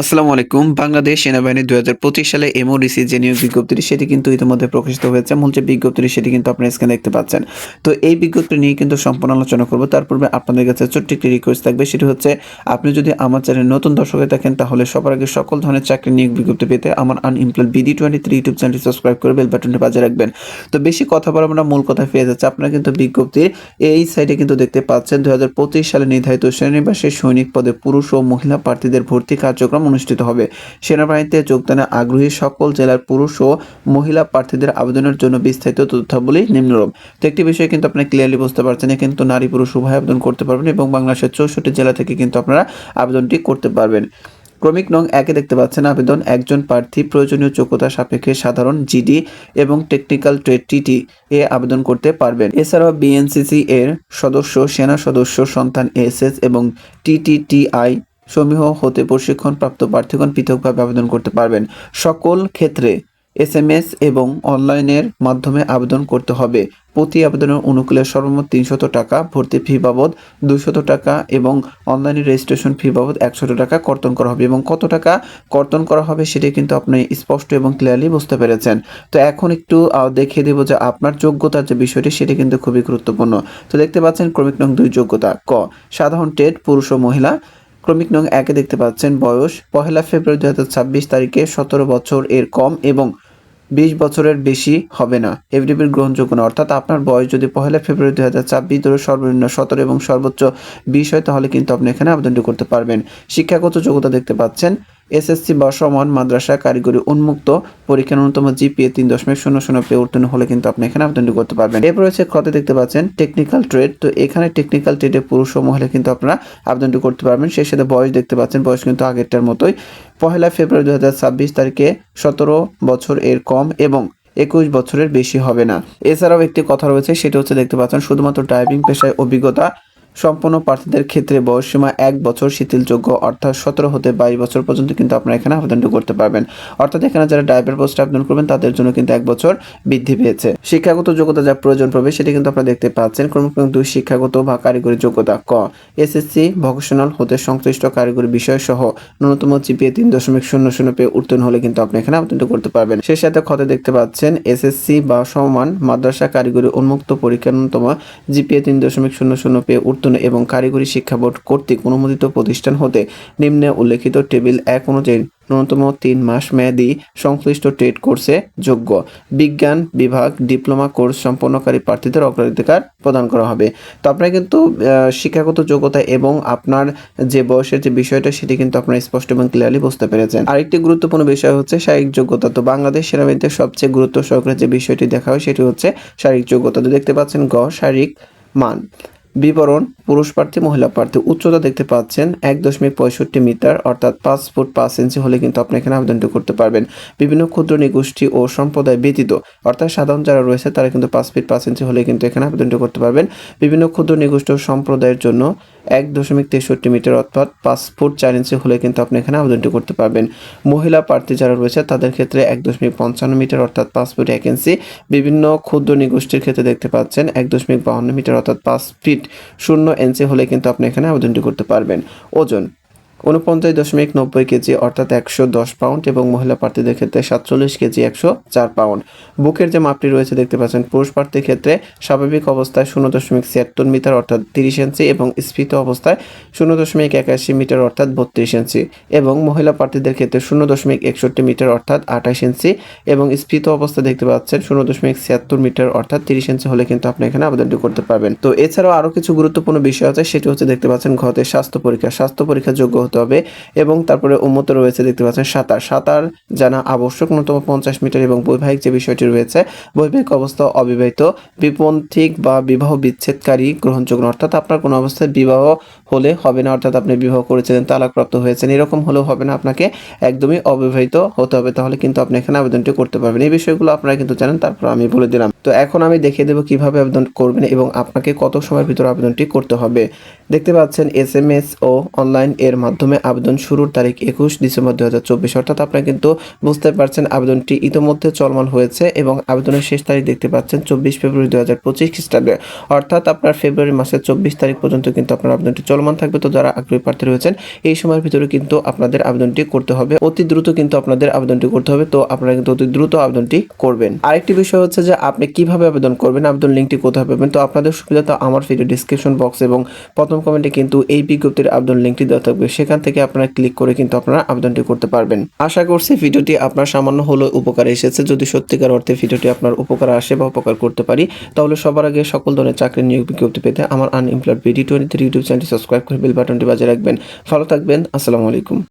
আসসালামু আলাইকুম। বাংলাদেশ সেনাবাহিনী দুই হাজার পঁচিশ সালে এমওডিসি যে নিয়োগ বিজ্ঞপ্তিটি, সেটি কিন্তু ইতিমধ্যে প্রকাশিত হয়েছে। মূল যে বিজ্ঞপ্তিটি, সেটি কিন্তু আপনারা স্ক্রিনে দেখতে পাচ্ছেন। তো এই বিজ্ঞপ্তি নিয়ে কিন্তু সম্পূর্ণ আলোচনা করব। তার পূর্বে আপনাদের কাছে ছোট্ট একটি রিকোয়েস্ট থাকবে। সেটি হচ্ছে, আপনি যদি আমার চ্যানেল নতুন দর্শক থাকেন, তাহলে সবার আগে সকল ধরনের চাকরি নিয়োগ বিজ্ঞপ্তি পেতে আমার unemployed BD twenty three YouTube চ্যানেলটি সাবস্ক্রাইব করে বেল বাটনটি বাজে রাখবেন। তো বেশি কথা বলা আমরা মূল কথা পেয়ে যাচ্ছে। আপনারা কিন্তু বিজ্ঞপ্তির এই সাইডে কিন্তু দেখতে পাচ্ছেন, দুই হাজার পঁচিশ সালে নির্ধারিত শ্রেণীবাসে সৈনিক পদে পুরুষ ও মহিলা প্রার্থীদের ভর্তি কার্যক্রম অনুষ্ঠিত হবে। সেনাবাহিনীতে যোগদানে আগ্রহী সকল জেলার পুরুষ ও মহিলা প্রার্থীদের আবেদনের জন্য বিস্তারিত তথ্যাবলী নিম্নরূপ। তো একটি বিষয় কিন্তু আপনি ক্লিয়ারলি বুঝতে পারছেন কিন্তু নারী পুরুষ উভয় আবেদন করতে পারবেন এবং বাংলাদেশের চৌষট্টি জেলা থেকে কিন্তু আপনারা আবেদনটি করতে পারবেন। ক্রমিক নং একে দেখতে পাচ্ছেন, আবেদন একজন প্রার্থী, প্রয়োজনীয় যোগ্যতা সাপেক্ষে সাধারণ জিডি এবং টেকনিক্যাল ট্রেড টিটি এ আবেদন করতে পারবেন। এছাড়াও বিএনসিসি এর সদস্য, সেনা সদস্য, সন্তান এসএস এবং টিটিটিআই সমূহ হতে প্রশিক্ষণপ্রাপ্ত প্রার্থীগণ পৃথকভাবে আবেদন করতে পারবেন। সকল ক্ষেত্রে এস এম এস এবং অনলাইনের মাধ্যমে আবেদন করতে হবে। প্রতি আবেদনের অনুকূলে সর্বমোট তিনশত টাকা ভর্তি ফি বাবদ দুশত টাকা এবং অনলাইনে রেজিস্ট্রেশন ফি বাবদ একশত টাকা কর্তন করা হবে এবং কত টাকা কর্তন করা হবে সেটা কিন্তু আপনি স্পষ্ট এবং ক্লিয়ারলি বুঝতে পেরেছেন। তো এখন একটু দেখিয়ে দেবো যে আপনার যোগ্যতার যে বিষয়টি সেটি কিন্তু খুবই গুরুত্বপূর্ণ। তো দেখতে পাচ্ছেন ক্রমিক নং দুই যোগ্যতা, ক, সাধারণ টেট, পুরুষ ও মহিলা। ক্রমিক নং একে দেখতে পাচ্ছেন, বয়স পহেলা ফেব্রুয়ারি দু হাজার ছাব্বিশ তারিখে সতেরো বছর এর কম এবং বিশ বছরের বেশি হবে না। এফডিপির গ্রহণযোগ্য না অর্থাৎ আপনার বয়স যদি পহেলা ফেব্রুয়ারি দু হাজার ছাব্বিশ ধরে সর্বনিম্ন সতেরো এবং সর্বোচ্চ বিশ হয়, তাহলে কিন্তু আপনি এখানে আবেদনটি করতে পারবেন। শিক্ষাগত যোগ্যতা দেখতে পাচ্ছেন এসএসসি বা সমান মাদ্রাসা কারিগরি উন্মুক্ত পরীক্ষার ন্যূনতম জিপিএ তিন দশমিক শূন্য শূন্য পেয়ে উত্তীর্ণ হলে কিন্তু আপনি এখানে আবেদনটি করতে পারবেন। এরপর রয়েছে খতে দেখতে পাচ্ছেন টেকনিক্যাল ট্রেড তো এখানে টেকনিক্যাল ট্রেডে পুরুষ ও মহিলা কিন্তু আপনারা আবেদনটি করতে পারবেন। সেই সাথে বয়স দেখতে পাচ্ছেন, বয়স কিন্তু আগেরটার মতোই। পহেলা ফেব্রুয়ারি দু হাজার ছাব্বিশ তারিখে সতেরো বছর এর কম এবং একুশ বছরের বেশি হবে না। এছাড়াও একটি কথা রয়েছে, সেটা হচ্ছে দেখতে পাচ্ছেন, শুধুমাত্র ড্রাইভিং পেশায় অভিজ্ঞতা সম্পন্ন প্রার্থীদের ক্ষেত্রে বয়সসীমা এক বছর, শিথিলযোগ্য, অর্থাৎ সতেরো হতে বাইশ বছর পর্যন্ত কিন্তু আপনারা এখানে আবেদনটি করতে পারবেন। অর্থাৎ এখানে যারা ড্রাইভার পোস্টে আবেদন করবেন, তাদের জন্য কিন্তু এক বছর বৃদ্ধি পেয়েছে। শিক্ষাগত যোগ্যতা যা প্রয়োজন পড়বে, সেটি কিন্তু আপনারা দেখতে পাচ্ছেন। ক্রমিক নং দুই শিক্ষাগত বা কারিগরি যোগ্যতা ক এসএসসি ভোকেশনাল হতে সংশ্লিষ্ট কারিগরি বিষয় সহ ন্যূনতম জিপিএ তিন দশমিক শূন্য শূন্য পেয়ে উত্তীর্ণ হলে কিন্তু আপনি এখানে আবেদনটি করতে পারবেন। সেই সাথে খতে দেখতে পাচ্ছেন এসএসসি বা সমান মাদ্রাসা কারিগরি উন্মুক্ত পরীক্ষার ন্যূনতম জিপিএ তিন দশমিক শূন্য শূন্য পেয়ে উত্তীর্ণ এবং কারিগরি শিক্ষা বোর্ড কর্তৃক অনুমোদিত প্রতিষ্ঠান হতে নিম্নে উল্লেখিত টেবিল এক অনুযায়ী ন্যূনতম তিন মাস মেয়াদি সংশ্লিষ্ট ট্রেড কোর্সে যোগ্য। বিজ্ঞান বিভাগ ডিপ্লোমা কোর্স সম্পন্নকারী প্রার্থীদের অগ্রাধিকার প্রদান করা হবে। তো আপনারা কিন্তু শিক্ষাগত যোগ্যতা এবং আপনার যে বয়সের যে বিষয়টা সেটি কিন্তু আপনারা স্পষ্ট এবং ক্লিয়ারলি বুঝতে পেরেছেন। আরেকটি গুরুত্বপূর্ণ বিষয় হচ্ছে শারীরিক যোগ্যতা। তো বাংলাদেশ সেনাবাহিনীতে সবচেয়ে গুরুত্ব সহকারে যে বিষয়টি দেখা হয় সেটি হচ্ছে শারীরিক যোগ্যতা। তো দেখতে পাচ্ছেন গ, শারীরিক মান। বিবরণ, পুরুষ প্রার্থী, মহিলা প্রার্থী, উচ্চতা দেখতে পাচ্ছেন এক দশমিক পঁয়ষট্টি মিটার, অর্থাৎ পাঁচ ফুট পাঁচ ইঞ্চি হলে কিন্তু আপনি এখানে আবেদনটি করতে পারবেন। বিভিন্ন ক্ষুদ্র নিগোষ্ঠী ও সম্প্রদায় ব্যতীত, অর্থাৎ সাধারণ যারা রয়েছে, তারা কিন্তু পাঁচ ফিট পাঁচ ইঞ্চি হলে কিন্তু এখানে আবেদনটি করতে পারবেন। বিভিন্ন ক্ষুদ্র নিগোষ্ঠী ও সম্প্রদায়ের জন্য এক দশমিক তেষট্টি মিটার অর্থাৎ পাঁচ ফুট চার ইঞ্চি হলে কিন্তু আপনি এখানে আবেদনটি করতে পারবেন। মহিলা প্রার্থী যারা রয়েছে, তাদের ক্ষেত্রে এক দশমিক পঞ্চান্ন মিটার অর্থাৎ পাঁচ ফুট এক ইঞ্চি। বিভিন্ন ক্ষুদ্র নিগোষ্ঠীর ক্ষেত্রে দেখতে পাচ্ছেন এক দশমিক বাহান্ন মিটার অর্থাৎ পাঁচ ফিট শূন্য ইঞ্চি হলে কিন্তু আপনি এখানে আবেদনটি করতে পারবেন। ওজন উনপঞ্চাশ দশমিক নব্বই কেজি, অর্থাৎ একশো দশ পাউন্ড এবং মহিলা প্রার্থীদের ক্ষেত্রে সাতচল্লিশ কেজি, একশো চার পাউন্ড বুকের যে মাপটি রয়েছে দেখতে পাচ্ছেন, পুরুষ প্রার্থীর ক্ষেত্রে স্বাভাবিক অবস্থায় শূন্য দশমিক ছিয়াত্তর মিটার, অর্থাৎ তিরিশ ইঞ্চি এবং স্ফীত অবস্থায় শূন্য দশমিক একাশি মিটার, অর্থাৎ বত্রিশ ইঞ্চি এবং মহিলা প্রার্থীদের ক্ষেত্রে শূন্য দশমিক একষট্টি মিটার, অর্থাৎ আঠাশ ইঞ্চি এবং স্ফীত অবস্থা দেখতে পাচ্ছেন, শূন্য দশমিক ছিয়াত্তর মিটার, অর্থাৎ তিরিশ ইঞ্চি হলে কিন্তু আপনি এখানে আবেদনটি করতে পারবেন। তো এছাড়াও আরও কিছু গুরুত্বপূর্ণ বিষয় আছে, সেটি হচ্ছে দেখতে পাচ্ছেন ঘতে স্বাস্থ্য পরীক্ষা। স্বাস্থ্য পরীক্ষা যোগ্য হতে হবে। এবং তারপরে উন্মত রয়েছে, দেখতে পাচ্ছেন সাঁতার। সাঁতার জানা আবশ্যক, ন্যূনতম পঞ্চাশ মিটার এবং বৈবাহিক যে বিষয়টি রয়েছে, বৈবাহিক অবস্থা অবিবাহিত। বিপন্থিক বা বিবাহ বিচ্ছেদকারী গ্রহণযোগ্য অর্থাৎ আপনার কোনো অবস্থায় বিবাহ হলে হবে না, অর্থাৎ আপনি বিবাহ করেছিলেন, তালাকপ্রাপ্ত হয়েছেন, এরকম হলেও হবে না, আপনাকে একদমই অবিবাহিত হতে হবে। তাহলে কিন্তু আপনি এখানে আবেদনটি করতে পারবেন। এই বিষয়গুলো আপনারা কিন্তু জানেন, তারপর আমি বলে দিলাম। তো এখন আমি দেখিয়ে দেবো কীভাবে আবেদন করবেন এবং আপনাকে কত সময়ের ভিতরে আবেদনটি করতে হবে। দেখতে পাচ্ছেন এস এম এস ও অনলাইন এর মাধ্যমে আবেদন শুরুর তারিখ একুশ ডিসেম্বর দু হাজার চব্বিশ। অর্থাৎ আপনারা কিন্তু বুঝতে পারছেন আবেদনটি ইতিমধ্যে চলমান হয়েছে এবং আবেদনের শেষ তারিখ দেখতে পাচ্ছেন চব্বিশ ফেব্রুয়ারি দু হাজার পঁচিশ খ্রিস্টাব্দে। অর্থাৎ আপনার ফেব্রুয়ারি মাসের চব্বিশ তারিখ পর্যন্ত কিন্তু আপনার আবেদনটি চলমান থাকবে। তো যারা আগ্রহী প্রার্থী রয়েছেন, এই সময়ের ভিতরে কিন্তু আপনাদের আবেদনটি করতে হবে। অতি দ্রুত কিন্তু আপনাদের আবেদনটি করতে হবে। তো আপনারা কিন্তু অতি দ্রুত আবেদনটি করবেন। আরেকটি বিষয় হচ্ছে যে, আপনি কীভাবে আবেদন করবেন? আবেদন লিঙ্কটি কোথায় পাবেন? তো আপনাদের সুবিধা তো আমার ভিডিও ডিসক্রিপশন বক্স এবং প্রথম কমেন্টে কিন্তু এই বিজ্ঞপ্তির আবেদন লিঙ্কটি দেওয়া থাকবে। সেখান থেকে আপনারা ক্লিক করে কিন্তু আপনারা আবেদনটি করতে পারবেন। আশা করছি ভিডিওটি আপনার সামান্য হলেও উপকারে এসেছে। যদি সত্যিকার অর্থে ভিডিওটি আপনার উপকার আসে বা উপকার করতে পারি, তাহলে সবার আগে সকল ধরনের চাকরি নিয়োগ বিজ্ঞপ্তি পেতে আমার unemployed BD twenty three YouTube চ্যানেলটি সাবস্ক্রাইব করে বেল বাটনটি বাজে রাখবেন। ভালো থাকবেন। আসসালামু আলাইকুম।